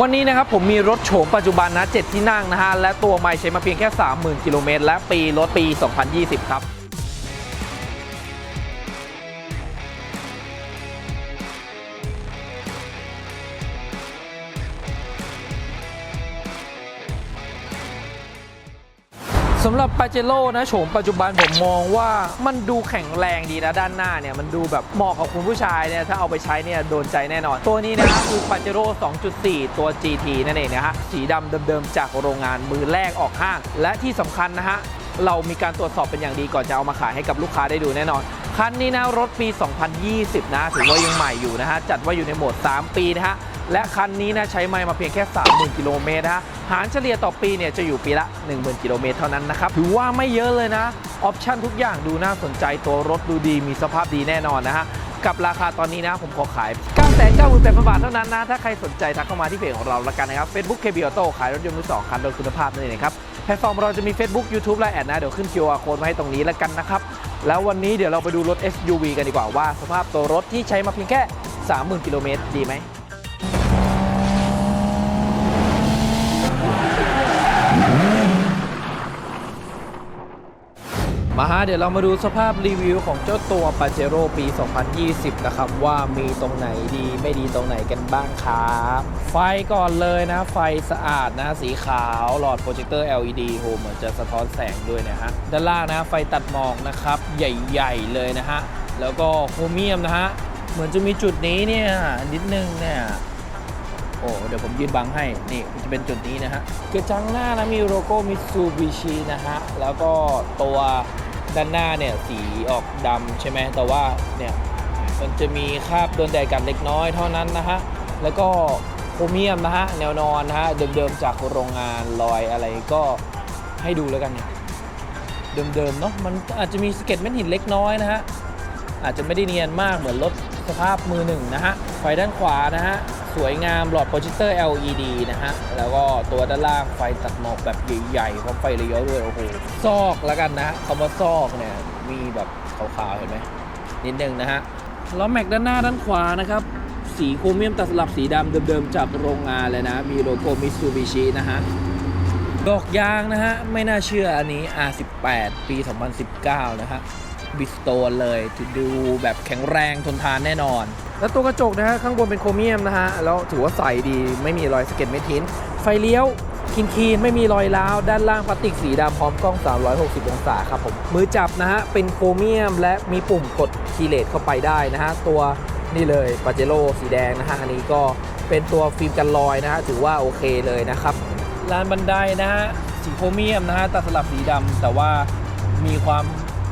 วันนี้นะครับผมมีรถโฉมปัจจุบันนะ 7 ที่นั่งนะฮะ และตัวไม่ใช้มาเพียงแค่ 30,000 กิโลเมตรและปีรถปี 2020 ครับ สำหรับปาเจโร่นะโฉมปัจจุบันผมมองว่ามันดูแข็งแรงดีนะด้านหน้าเนี่ย มันดูแบบเหมาะกับคุณผู้ชายเนี่ย ถ้าเอาไปใช้เนี่ย โดนใจแน่นอน ตัวนี้นะคือปาเจโร่2.4 ตัว GT นั่นเองนะฮะสีดำเดิมๆ จากโรงงานมือแรกออกห้าง และที่สำคัญนะฮะเรามีการตรวจสอบเป็นอย่างดีก่อนจะเอามาขายให้กับลูกค้าได้ดูแน่นอน คันนี้นะรถปี 2020 นะถือว่ายังใหม่อยู่นะฮะจัดว่าอยู่ในโหมด 3 ปีนะฮะ และคันนี้นะใช้ไมล์มาเพียงแค่ 30,000 กิโลเมตรนะฮะหารเฉลี่ยต่อปีเนี่ยจะอยู่ปีละ 10,000 กิโลเมตรเท่านั้นนะครับ ถือว่าไม่เยอะเลยนะ ออปชั่นทุกอย่างดูน่าสนใจตัวรถดูดีมีสภาพดีแน่นอนนะฮะ กับราคาตอนนี้นะผมขอขาย 9 9 8 0 0บาทเท่านั้นนะ ถ้าใครสนใจทักเข้ามาที่เพจของเราละกันนะครับ Facebook KB Auto ขายรถยนต์มือสองคันโดยคุณภาพนั่นเองนะครับแพลตฟอร์มเราจะมี Facebook YouTube และแอดนะ เดี๋ยวขึ้น QR code มาให้ตรงนี้แล้วกันนะครับแล้ววันนี้เดี๋ยวเราไปดูรถ SUV กันดีกว่าว่า สภาพตัวรถที่ใช้มาเพียงแค่ 30,000 กิโลเมตรดีไหม มาฮะเดี๋ยวเรามาดูสภาพรีวิวของเจ้าตัว p a j e r o ปี 2020 นะครับ ว่ามีตรงไหนดีไม่ดีตรงไหนกันบ้างครับ ไฟก่อนเลยนะ ไฟสะอาดนะ สีขาว หลอดโปรเจคเตอร์ LED โหเหมือนจะสะท้อนแสงด้วยนะฮะ ด้านล่างนะ ไฟตัดหมอกนะครับ ใหญ่ ๆ เลยนะฮะ แล้วก็โครเมียมนะฮะ เหมือนจะมีจุดนี้เนี่ยนิดนึงเนี่ยโอ้เดี๋ยวผมยืนบังให้ นี่มันจะเป็นจุดนี้นะฮะกระจังหน้านะ มีโลโก้มิตซูบิชินะฮะ แล้วก็ตัว ด้านหน้าเนี่ยสีออกดำใช่ไหมแต่ว่าเนี่ยมันจะมีคราบโดนแดดกัดเล็กน้อยเท่านั้นนะฮะ แล้วก็โครเมียมนะฮะ แนวนอนนะฮะ เดิมๆจากโรงงานรอยอะไรก็ให้ดูแล้วกันเนี่ย เดิมๆเนาะ มันอาจจะมีสเก็ดเม็ดหินเล็กน้อยนะฮะ อาจจะไม่ได้เนียนมากเหมือนรถสภาพมือหนึ่งนะฮะไฟด้านขวานะฮะ สวยงามหลอดโปรเจคเตอร์ LED นะฮะ แล้วก็ตัวด้านล่างไฟตัดหมอกแบบใหญ่ๆพร้อมไฟเลี้ยวด้วย โอ้โห ซอกแล้วกันนะคำว่าซอกเนี่ย มีแบบขาวๆ เห็นไหมนิดนึงนะฮะล้อแม็กด้านหน้าด้านขวานะครับ สีโครเมียมตัดสลับสีดำเดิมๆจากโรงงานเลยนะ มีโลโก้มิตซูบิชินะฮะดอกยางนะฮะ ไม่น่าเชื่ออันนี้ R18 ปี 2019 นะฮะบิสโตนเลยจะดูแบบแข็งแรงทนทานแน่นอน แล้วตัวกระจกนะฮะข้างบนเป็นโครเมียมนะฮะแล้วถือว่าใสดีไม่มีรอยสเก็ดเม็ดหินไฟเลี้ยวคินคีนไม่มีรอยร้าว ด้านล่างพลาสติกสีดำพร้อมกล้อง 360 องศาครับผม มือจับนะฮะ เป็นโครเมียมและมีปุ่มกดคีย์เลสเข้าไปได้นะฮะ ตัวนี่เลยปาเจโร่สีแดงนะฮะ อันนี้ก็เป็นตัวฟิล์มกันรอยนะฮะ ถือว่าโอเคเลยนะครับลานบันไดนะฮะสีโครเมียมนะฮะตัดสลับสีดำแต่ว่ามีความ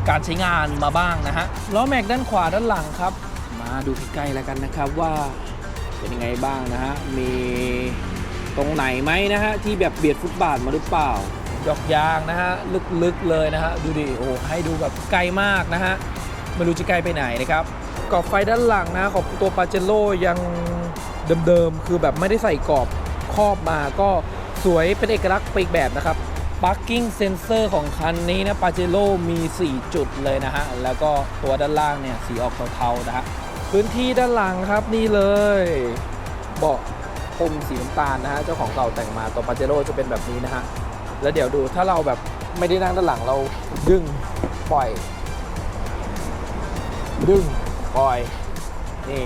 การใช้งานมาบ้างนะฮะล้อแม็กด้านขวาด้านหลังครับ มาดูใกล้ๆแล้วกันนะครับว่าเป็นยังไงบ้างนะฮะ มีตรงไหนไหมนะฮะ ที่แบบเบียดฟุตบาทมาหรือเปล่าดอกยางนะฮะ ลึกๆเลยนะฮะ ดูดิโอ้ให้ดูแบบไกลมากนะฮะไม่รู้จะไกลไปไหนนะครับกรอบไฟด้านหลังนะของตัวปาเจโร่ยังเดิมๆ คือแบบไม่ได้ใส่กรอบครอบมาก็สวยเป็นเอกลักษณ์ไปอีกแบบนะครับ Parking Sensor ของคันนี้นะปาเจโร่มี 4 จุดเลยนะฮะ แล้วก็ตัวด้านล่างเนี่ย สีออกเทาๆนะฮะ พื้นที่ด้านหลังครับนี่เลยเบาะพรมสีน้ำตาลนะฮะเจ้าของเก่าแต่งมาตัวปาเจโร่จะเป็นแบบนี้นะฮะแล้วเดี๋ยวดูถ้าเราแบบไม่ได้นั่งด้านหลังเราดึงปล่อย ดึงปล่อยนี่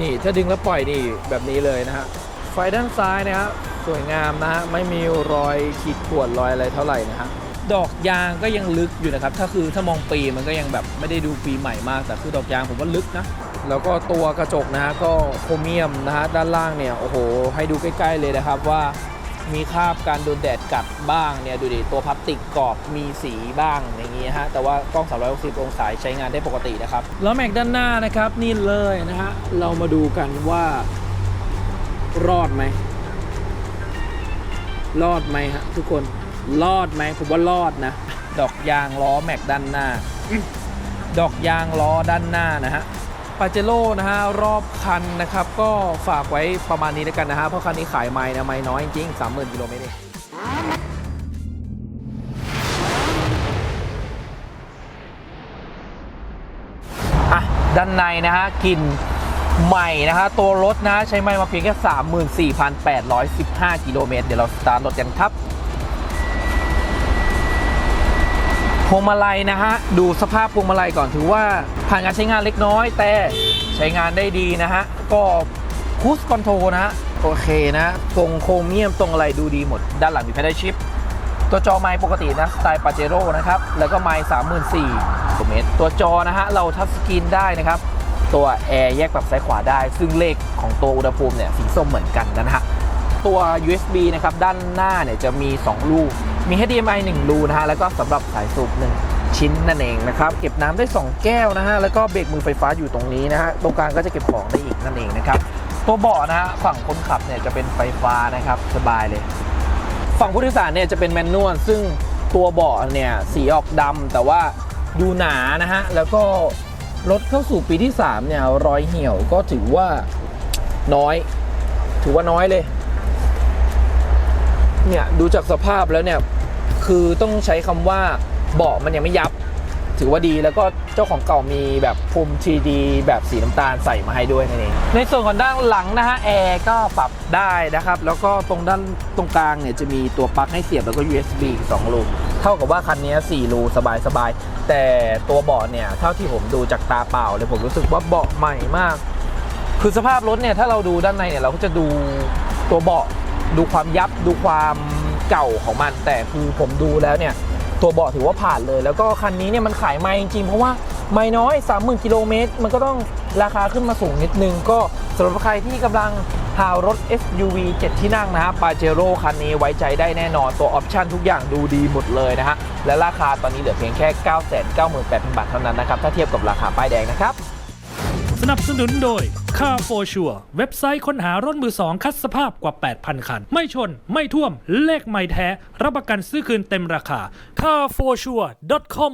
นี่ถ้าดึงแล้วปล่อยนี่แบบนี้เลยนะฮะไฟด้านซ้ายนะฮะสวยงามนะฮะไม่มีรอยขีดข่วนรอยอะไรเท่าไหร่นะฮะ ดอกยางก็ยังลึกอยู่นะครับ ถ้าคือถ้ามองปีมันก็ยังแบบไม่ได้ดูปีใหม่มาก แต่คือดอกยางผมว่าลึกนะ แล้วก็ตัวกระจกนะฮะก็โครเมียมนะฮะด้านล่างเนี่ยโอ้โห ให้ดูใกล้ ๆ เลยนะครับว่ามีคราบการโดนแดดกัดบ้างเนี่ยดูดิตัวพลาสติกกรอบมีสีบ้างอย่างงี้ฮะแต่ว่ากล้อง 360 องศาใช้งานได้ปกตินะครับ แล้วแม็กด้านหน้านะครับนี่เลยนะฮะเรามาดูกันว่ารอดไหมรอดไหมฮะทุกคน รอดไหมผมว่ารอดนะ ดอกยางล้อแม็กด้านหน้า ดอกยางล้อด้านหน้านะฮะปาเจโร่นะฮะรอบคันนะครับ ก็ฝากไว้ประมาณนี้แล้วกันนะฮะเพราะคันนี้ขายไม่นะไม่น้อยจริงสามหมื่นกิโลเมตรเองอะด้านในนะฮะกลิ่นใหม่นะฮะตัวรถนะใช้ไม้มาเพียงแค่ 34,815 กิโลเมตร เดี๋ยวเราสตาร์ทรถกันครับ วงมาลัยนะฮะ ดูสภาพพวงมาลัยก่อนถือว่าผ่านการใช้งานเล็กน้อย แต่ใช้งานได้ดีนะฮะ ก็คูสคอนโทรนะฮะ โอเคนะตรงโครเมียมตรงอะไรดูดีหมด ด้านหลังมีแพดชิปตัวจอไม้ปกตินะ สไตล์ปาเจโร่นะครับ แล้วก็ไม้34กิโลเมตร ตัวจอนะฮะ เราทัชสกรีนได้นะครับ ตัวแอร์แยกปรับซ้ายขวาได้ ซึ่งเลขของตัวอุณหภูมิเนี่ยสีส้มเหมือนกันนะฮะ ตัว USB นะครับ ด้านหน้าเนี่ยจะมี 2 ลูก มี HDMI 1 รูนะฮะ แล้วก็สำหรับสายสูบ1ชิ้นนั่นเองนะครับ เก็บน้ำได้ 2 แก้วนะฮะ แล้วก็เบรกมือไฟฟ้าอยู่ตรงนี้นะฮะ ตรงกลางก็จะเก็บของได้อีกนั่นเองนะครับ ตัวเบาะนะฮะ ฝั่งคนขับเนี่ยจะเป็นไฟฟ้านะครับ สบายเลย ฝั่งผู้โดยสารเนี่ยจะเป็นแมนนวล ซึ่งตัวเบาะเนี่ยสีออกดำแต่ว่าดูหนานะฮะ แล้วก็รถเข้าสู่ปีที่3เนี่ยรอยเหี่ยวก็ถือว่าน้อย ถือว่าน้อยเลย เนี่ยดูจากสภาพแล้วเนี่ยคือต้องใช้คำว่าเบาะมันยังไม่ยับ ถือว่าดีแล้วก็เจ้าของเก่ามีแบบภูมิ 3D แบบสีน้ำตาลใส่มาให้ด้วยนั่นเองในส่วนของด้านหลังนะฮะแอร์ก็ปรับได้นะครับ แล้วก็ตรงด้านตรงกลางเนี่ยจะมีตัวปลั๊กให้เสียบแล้วก็ USB อีก2รูเท่ากับว่าคันนี้4รูสบายสบายๆแต่ตัวเบาะเนี่ยเท่าที่ผมดูจากตาเปล่าเลยผมรู้สึกว่าเบาะใหม่มาก คือสภาพรถเนี่ยถ้าเราดูด้านในเนี่ยเราก็จะดูตัวเบาะ ดูความยับดูความเก่าของมัน แต่คือผมดูแล้วเนี่ย ตัวเบาะถือว่าผ่านเลย แล้วก็คันนี้เนี่ยมันขายไม่จริง เพราะว่าไม่น้อย 30,000 กิโลเมตร มันก็ต้องราคาขึ้นมาสูงนิดนึง ก็สำหรับใครที่กำลังหารถ SUV 7 ที่นั่งนะฮะปาเจโร่คันนี้ไว้ใจได้แน่นอน ตัวออปชั่นทุกอย่างดูดีหมดเลยนะฮะ และราคาตอนนี้เหลือเพียงแค่ 998,000 บาทเท่านั้นนะครับ ถ้าเทียบกับราคาป้ายแดงนะครับ สนับสนุนโดย Car for Sure เว็บไซต์ค้นหารถมือสองคัดสภาพกว่า 8,000 คัน ไม่ชน ไม่ท่วม เลขไม่แท้ รับประกันซื้อคืนเต็มราคา carforsure.com